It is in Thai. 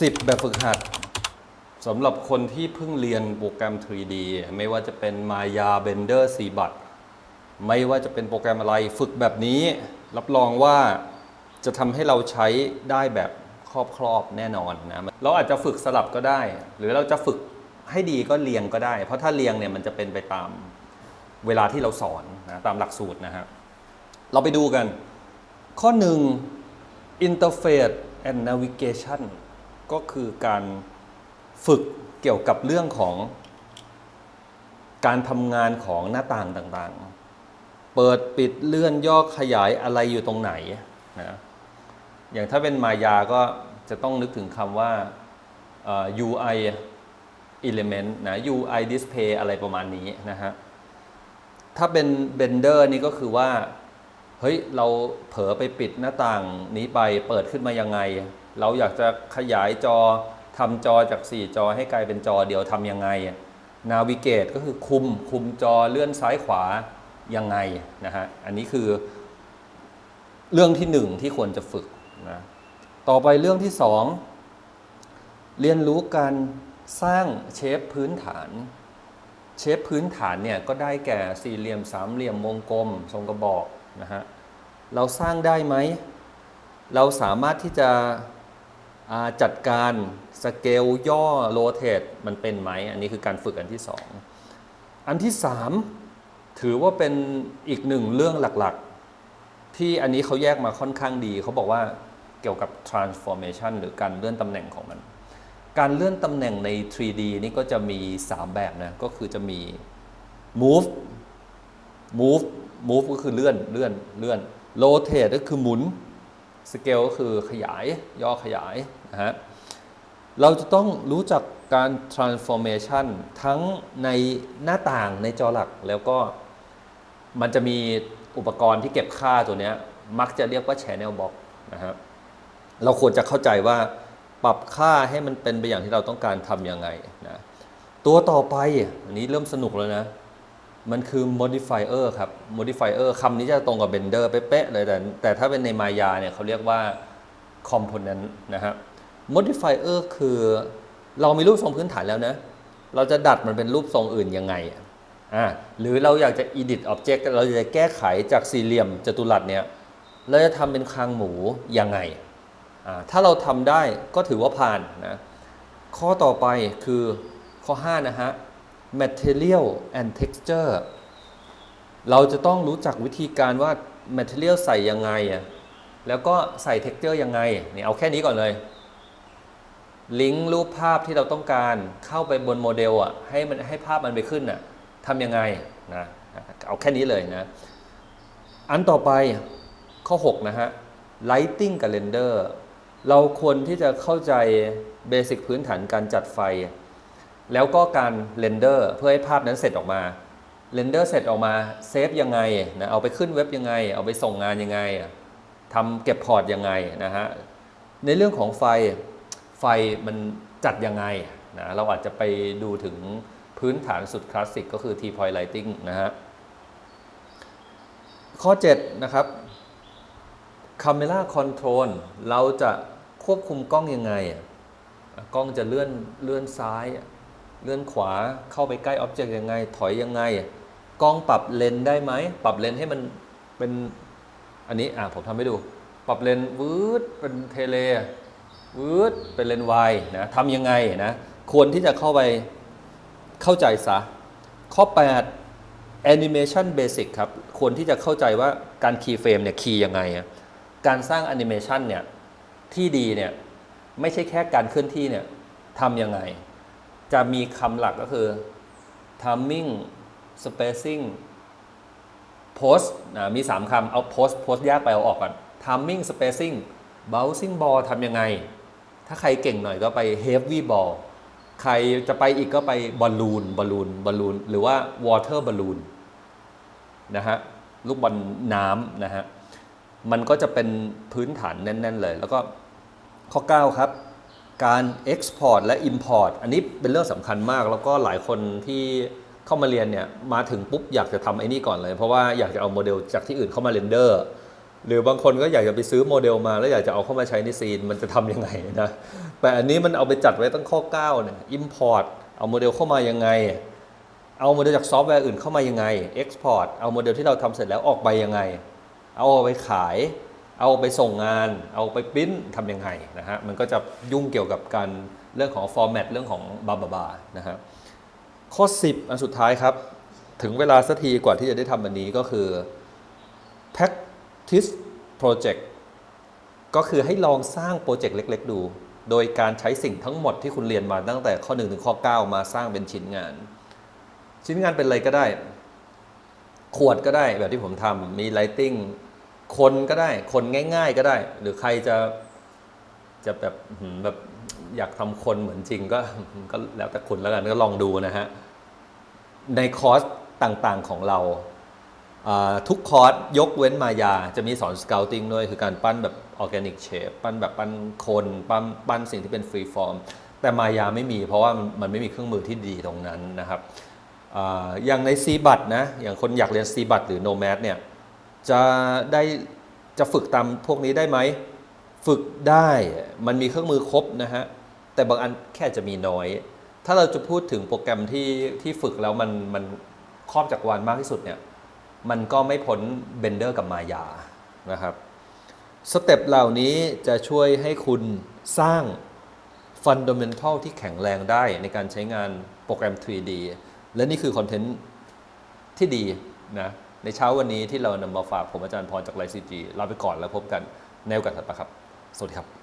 10 แบบฝึกหัดสำหรับคนที่เพิ่งเรียนโปรแกรม 3D ไม่ว่าจะเป็น Maya Blender 4บัตไม่ว่าจะเป็นโปรแกรมอะไรฝึกแบบนี้ รับรองว่าจะทำให้เราใช้ได้แบบครอบครอบแน่นอนนะเราอาจจะฝึกสลับก็ได้ หรือเราจะฝึกให้ดีก็เรียงก็ได้ เพราะถ้าเรียงเนี่ยมันจะเป็นไปตามเวลาที่เราสอนนะตามหลักสูตรนะฮะเราไปดูกัน ข้อหนึ่ง Interface and Navigation ก็คือการฝึกเกี่ยวกับเรื่องของการทำงานของหน้าต่างต่างๆ เปิดปิดเลื่อนย่อขยายอะไรอยู่ตรงไหนนะอย่างถ้าเป็นมายาก็จะต้องนึกถึงคำว่า UI element นะ UI display อะไรประมาณนี้นะฮะ ถ้าเป็น Blender นี่ก็คือว่า เฮ้ย เราเผลอไปปิดหน้าต่างนี้ไปเปิดขึ้นมายังไง เราอยากจะขยายจอทำจอจาก 4 จอให้กลายเป็นจอเดียวทำยังไงนาวิเกตก็คือคุมคุมจอเลื่อนซ้ายขวายังไงนะฮะอันนี้คือเรื่องที่หนึ่งที่ควรจะฝึกนะต่อไปเรื่องที่สองเรียนรู้การสร้างเชฟพื้นฐาน เชฟพื้นฐานเนี่ยก็ได้แก่สี่เหลี่ยมสามเหลี่ยมวงกลม ทรงกระบอกนะฮะเราสร้างได้ไหม เราสามารถที่จะ จัดการสเกลย่อโรเทตมันเป็นไหม อันนี้คือการฝึกอันที่สองอันที่สามถือว่าเป็นอีกหนึ่งเรื่องหลักๆ ที่อันนี้เขาแยกมาค่อนข้างดี เขาบอกว่าเกี่ยวกับ transformation หรือการเลื่อนตำแหน่งของมัน การเลื่อนตำแหน่งใน 3D นี่ก็จะมี 3 แบบนะ ก็คือจะมี move move move ก็คือเลื่อนเลื่อนเลื่อน rotate ก็คือหมุน scale ก็คือขยายย่อขยายนะฮะเราจะต้องรู้จักการ transformation ทั้งในหน้าต่างในจอหลักแล้วก็มันจะมีอุปกรณ์ที่เก็บค่าตัวเนี้ยมักจะเรียกว่า channel box นะครับเราควรจะเข้าใจว่าปรับค่าให้มันเป็นไปอย่างที่เราต้องการทำยังไงนะตัวต่อไปอันนี้เริ่มสนุกแล้วนะ มันคือ modifier ครับ modifier คำนี้จะตรงกับ bender เป๊ะๆเลยแต่แต่ถ้าเป็นในมายาเนี่ยเขาเรียกว่า component นะฮะ modifier คือเรามีรูปทรงพื้นฐานแล้วนะ เราจะดัดมันเป็นรูปทรงอื่นยังไงอะหรือเราอยากจะ edit object เราจะแก้ไขจากสี่เหลี่ยมจัตุรัสเนี่ย เราจะทำเป็นคางหมูยังไงอ่าถ้าเราทำได้ก็ถือว่าผ่านนะ ข้อต่อไปคือข้อ 5 นะฮะ material and texture เราจะต้องรู้จักวิธีการว่า material ใส่ยังไงอะแล้วก็ใส่ texture ยังไงนี่เอาแค่นี้ก่อนเลย ลิงก์รูปภาพที่เราต้องการเข้าไปบนโมเดลอะให้มันให้ภาพมันไปขึ้นอะทำยังไงนะเอาแค่นี้เลยนะ อันต่อไปข้อ 6 นะฮะ lighting กับ render เราควรที่จะเข้าใจเบสิกพื้นฐานการจัดไฟ แล้วก็การเรนเดอร์เพื่อให้ภาพนั้นเสร็จออกมาเรนเดอร์เสร็จออกมาเซฟยังไงนะเอาไปขึ้นเว็บยังไง เอาไปส่งงานยังไงทำเก็บพอร์ตยังไงนะฮะในเรื่องของไฟไฟมันจัดยังไงนะเราอาจจะไปดูถึงพื้นฐานสุดคลาสสิกก็คือ T point lighting นะฮะข้อ 7 นะครับ Camera Control เราจะควบคุมกล้องยังไง กล้องจะเลื่อนเลื่อนซ้าย เลื่อนขวาเข้าไปใกล้อ็อบเจกต์ยังไง ถอยยังไง กล้องปรับเลนได้ไหม ปรับเลนให้มันเป็นอันนี้อะผมทำให้ดู ปรับเลนวืดเป็นเทเลวืดเป็นเลนวายนะทำยังไงนะควรที่จะเข้าไปเข้าใจซะ ข้อ 8 Animation Basic ครับ ควรที่จะเข้าใจว่าการคีย์เฟรมเนี่ยคีย์ยังไง การสร้างแอนิเมชันเนี่ยที่ดีเนี่ยไม่ใช่แค่การเคลื่อนที่เนี่ยทำยังไง จะมีคำหลักก็คือ timing spacing post นะมี 3คำเอา post post ยากไปเอาออกก่อน timing spacing bouncing ball ทำยังไง ถ้าใครเก่งหน่อยก็ไป heavy ball ใครจะไปอีกก็ไปบอลลูนบอลลูนบอลลูนหรือว่า water balloon นะฮะลูกบอลน้ำนะฮะ มันก็จะเป็นพื้นฐานแน่น ๆ เลย แล้วก็ข้อ 9 ครับ การ Export และ Import อันนี้เป็นเรื่องสำคัญมาก แล้วก็หลายคนที่เข้ามาเรียนเนี่ยมาถึงปุ๊บอยากจะทำไอ้นี่ก่อนเลย เพราะว่าอยากจะเอาโมเดลจากที่อื่นเข้ามาเรนเดอร์ หรือบางคนก็อยากจะไปซื้อโมเดลมา แล้วอยากจะเอาเข้ามาใช้ในซีนมันจะทำยังไงนะแต่อันนี้มันเอาไปจัดไว้ตั้งข้อ9เนี่ย import เอาโมเดลเข้ามายังไง เอาโมเดลจากซอฟต์แวร์อื่นเข้ามายังไง export เอาโมเดลที่เราทำเสร็จแล้วออกไปยังไง เอาไปขาย เอาไปส่งงาน เอาไปปริ้นทำยังไงนะฮะมันก็จะยุ่งเกี่ยวกับการเรื่องของ format เรื่องของบาบาบานะฮะข้อ 10 อันสุดท้ายครับ ถึงเวลาสักทีกว่าที่จะได้ทำอันนี้ก็คือ practice project ก็คือให้ลองสร้างโปรเจกต์เล็ก ๆ ดู โดยการใช้สิ่งทั้งหมดที่คุณเรียนมาตั้งแต่ข้อ 1 ถึงข้อ 9 มาสร้างเป็นชิ้นงาน ชิ้นงานเป็นอะไรก็ได้ ขวดก็ได้แบบที่ผมทำมี lighting คนก็ได้ คนง่าย ๆ ก็ได้ หรือใครจะจะแบบแบบอยากทำคนเหมือนจริงก็ก็แล้วแต่คุณแล้วกันก็ลองดูนะฮะ ในคอร์สต่างๆของเราทุกคอร์สยกเว้นมายา จะมีสอนสเกลติ้งด้วย คือการปั้นแบบออร์แกนิกเชฟปั้นแบบปั้นคนปั้นปั้นสิ่งที่เป็นฟรีฟอร์มแต่มายาไม่มีเพราะว่ามันไม่มีเครื่องมือที่ดีตรงนั้นนะครับออย่างในซีบัตนะ อย่างคนอยากเรียนซีบัตหรือโนแม d เนี่ย จะได้จะฝึกตามพวกนี้ได้ไหม ฝึกได้มันมีเครื่องมือครบนะฮะ แต่บางอันแค่จะมีน้อย ถ้าเราจะพูดถึงโปรแกรมที่ที่ฝึกแล้วมันมันครอบจักรวาลมากที่สุดเนี่ยมันก็ไม่พ้นเบนเดอร์กับมายานะครับสเต็ปเหล่านี้จะช่วยให้คุณสร้างฟันด a เมนทัลที่แข็งแรงได้ในการใช้งานโปรแกรม 3D และนี่คือคอนเทนต์ที่ดีนะ ในเช้าวันนี้ที่เรานำมาฝากผมอาจารย์พรจากไลซีจีลาไปก่อนแล้วพบกันในโอกาสถัดไปครับ สวัสดีครับ